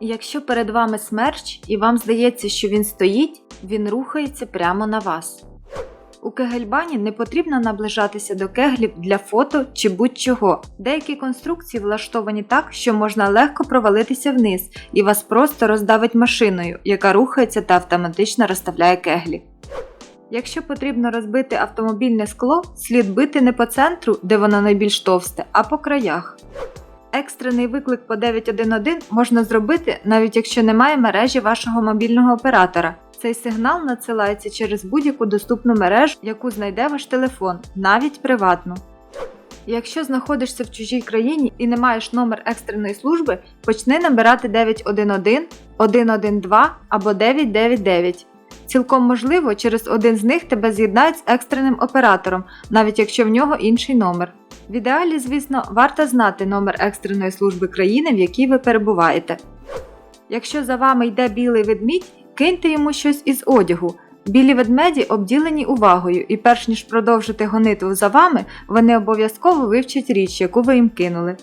Якщо перед вами смерч і вам здається, що він стоїть, він рухається прямо на вас. У кегельбані не потрібно наближатися до кеглів для фото чи будь-чого. Деякі конструкції влаштовані так, що можна легко провалитися вниз і вас просто роздавить машиною, яка рухається та автоматично розставляє кеглі. Якщо потрібно розбити автомобільне скло, слід бити не по центру, де воно найбільш товсте, а по краях. Екстрений виклик по 911 можна зробити, навіть якщо немає мережі вашого мобільного оператора. Цей сигнал надсилається через будь-яку доступну мережу, яку знайде ваш телефон, навіть приватну. Якщо знаходишся в чужій країні і не маєш номер екстреної служби, почни набирати 911, 112 або 999. Цілком можливо, через один з них тебе з'єднають з екстреним оператором, навіть якщо в нього інший номер. В ідеалі, звісно, варто знати номер екстреної служби країни, в якій ви перебуваєте. Якщо за вами йде білий ведмідь, киньте йому щось із одягу. Білі ведмеді обділені увагою, і перш ніж продовжити гонитву за вами, вони обов'язково вивчать річ, яку ви їм кинули.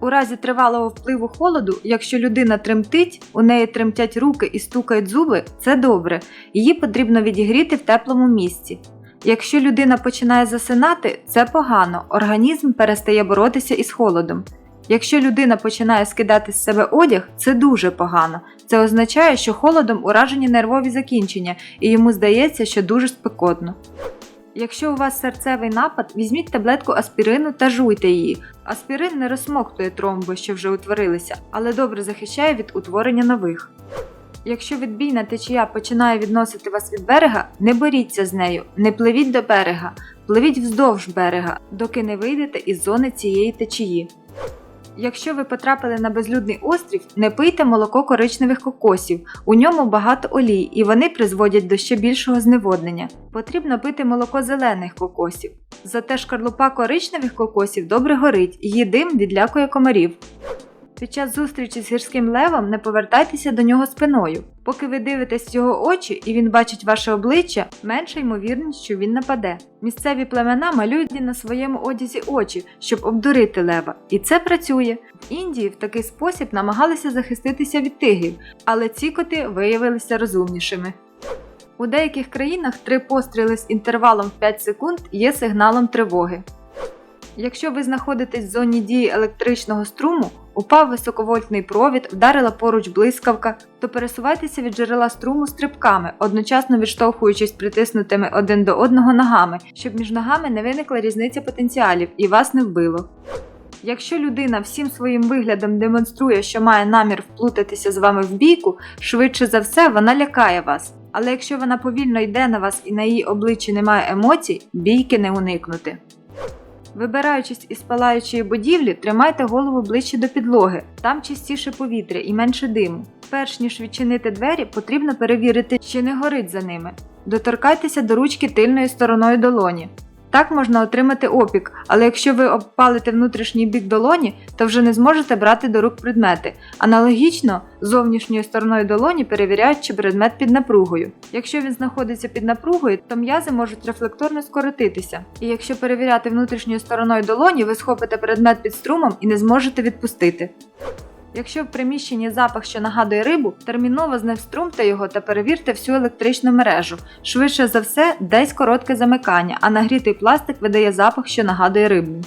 У разі тривалого впливу холоду, якщо людина тремтить, у неї тремтять руки і стукають зуби, це добре, її потрібно відігріти в теплому місці. Якщо людина починає засинати, це погано, організм перестає боротися із холодом. Якщо людина починає скидати з себе одяг, це дуже погано. Це означає, що холодом уражені нервові закінчення, і йому здається, що дуже спекотно. Якщо у вас серцевий напад, візьміть таблетку аспірину та жуйте її. Аспірин не розсмоктує тромби, що вже утворилися, але добре захищає від утворення нових. Якщо відбійна течія починає відносити вас від берега, не боріться з нею, не пливіть до берега, пливіть вздовж берега, доки не вийдете із зони цієї течії. Якщо ви потрапили на безлюдний острів, не пийте молоко коричневих кокосів. У ньому багато олій, і вони призводять до ще більшого зневоднення. Потрібно пити молоко зелених кокосів. Зате шкарлупа коричневих кокосів добре горить, її дим відлякує комарів. Під час зустрічі з гірським левом не повертайтеся до нього спиною. Поки ви дивитесь його очі і він бачить ваше обличчя, менша ймовірність, що він нападе. Місцеві племена малюють на своєму одязі очі, щоб обдурити лева, і це працює. В Індії в такий спосіб намагалися захиститися від тигрів, але ці коти виявилися розумнішими. У деяких країнах три постріли з інтервалом в 5 секунд є сигналом тривоги. Якщо ви знаходитесь в зоні дії електричного струму, упав високовольтний провід, вдарила поруч блискавка, то пересувайтеся від джерела струму стрибками, одночасно відштовхуючись притиснутими один до одного ногами, щоб між ногами не виникла різниця потенціалів і вас не вбило. Якщо людина всім своїм виглядом демонструє, що має намір вплутатися з вами в бійку, швидше за все вона лякає вас. Але якщо вона повільно йде на вас і на її обличчі немає емоцій, бійки не уникнути. Вибираючись із палаючої будівлі, тримайте голову ближче до підлоги, там чистіше повітря і менше диму. Перш ніж відчинити двері, потрібно перевірити, чи не горить за ними. Доторкайтеся до ручки тильною стороною долоні. Так можна отримати опік, але якщо ви обпалите внутрішній бік долоні, то вже не зможете брати до рук предмети. Аналогічно, зовнішньою стороною долоні перевіряють, чи предмет під напругою. Якщо він знаходиться під напругою, то м'язи можуть рефлекторно скоротитися. І якщо перевіряти внутрішньою стороною долоні, ви схопите предмет під струмом і не зможете відпустити. Якщо в приміщенні запах, що нагадує рибу, терміново зневструмте його та перевірте всю електричну мережу. Швидше за все, десь коротке замикання, а нагрітий пластик видає запах, що нагадує рибу.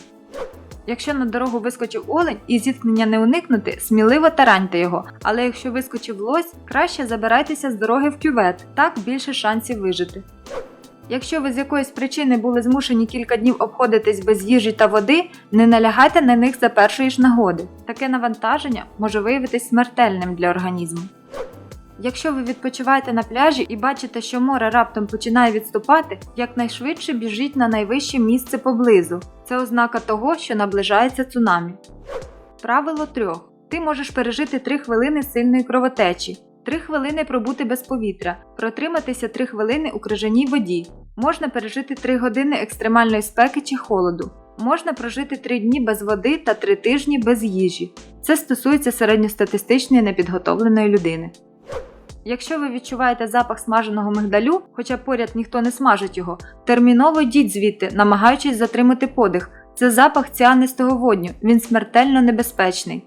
Якщо на дорогу вискочив олень і зіткнення не уникнути, сміливо тараньте його. Але якщо вискочив лось, краще забирайтеся з дороги в кювет, так більше шансів вижити. Якщо ви з якоїсь причини були змушені кілька днів обходитись без їжі та води, не налягайте на них за першої ж нагоди. Таке навантаження може виявитись смертельним для організму. Якщо ви відпочиваєте на пляжі і бачите, що море раптом починає відступати, якнайшвидше біжіть на найвище місце поблизу. Це ознака того, що наближається цунамі. Правило трьох. Ти можеш пережити 3 хвилини сильної кровотечі, 3 хвилини пробути без повітря, протриматися 3 хвилини у крижаній воді. Можна пережити 3 години екстремальної спеки чи холоду. Можна прожити 3 дні без води та 3 тижні без їжі. Це стосується середньостатистичної непідготовленої людини. Якщо ви відчуваєте запах смаженого мигдалю, хоча поряд ніхто не смажить його, терміново йдіть звідти, намагаючись затримати подих. Це запах ціанистого водню, він смертельно небезпечний.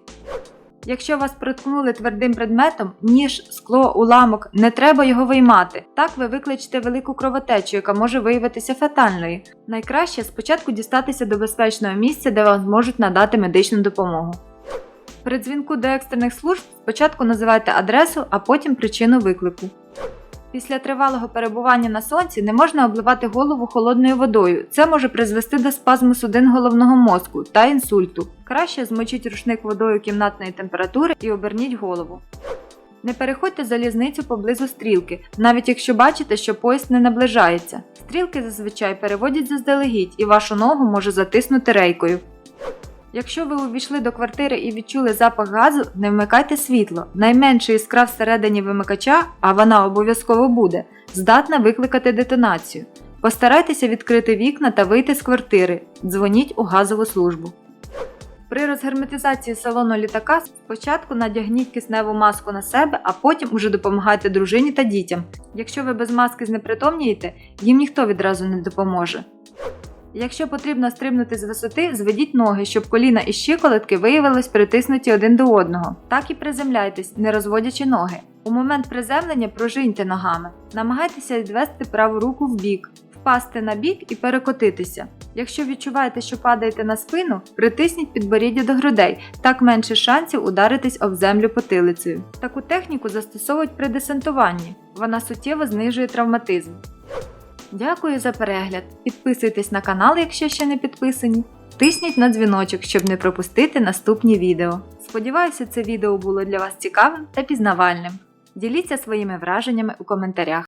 Якщо вас проткнули твердим предметом, ніж, скло, уламок, не треба його виймати. Так ви викличете велику кровотечу, яка може виявитися фатальною. Найкраще спочатку дістатися до безпечного місця, де вам зможуть надати медичну допомогу. При дзвінку до екстрених служб спочатку називайте адресу, а потім причину виклику. Після тривалого перебування на сонці не можна обливати голову холодною водою. Це може призвести до спазму судин головного мозку та інсульту. Краще змочіть рушник водою кімнатної температури і оберніть голову. Не переходьте залізницю поблизу стрілки, навіть якщо бачите, що поїзд не наближається. Стрілки зазвичай переводять заздалегідь і вашу ногу може затиснути рейкою. Якщо ви увійшли до квартири і відчули запах газу, не вмикайте світло. Найменша іскра всередині вимикача, а вона обов'язково буде, здатна викликати детонацію. Постарайтеся відкрити вікна та вийти з квартири. Дзвоніть у газову службу. При розгерметизації салону літака спочатку надягніть кисневу маску на себе, а потім уже допомагайте дружині та дітям. Якщо ви без маски знепритомнієте, їм ніхто відразу не допоможе. Якщо потрібно стрибнути з висоти, зведіть ноги, щоб коліна і щиколотки виявились притиснуті один до одного. Так і приземляйтесь, не розводячи ноги. У момент приземлення пружиньте ногами. Намагайтеся відвести праву руку в бік, впасти на бік і перекотитися. Якщо відчуваєте, що падаєте на спину, притисніть підборіддя до грудей, так менше шансів ударитись об землю потилицею. Таку техніку застосовують при десантуванні. Вона суттєво знижує травматизм. Дякую за перегляд. Підписуйтесь на канал, якщо ще не підписані. Тисніть на дзвіночок, щоб не пропустити наступні відео. Сподіваюся, це відео було для вас цікавим та пізнавальним. Діліться своїми враженнями у коментарях.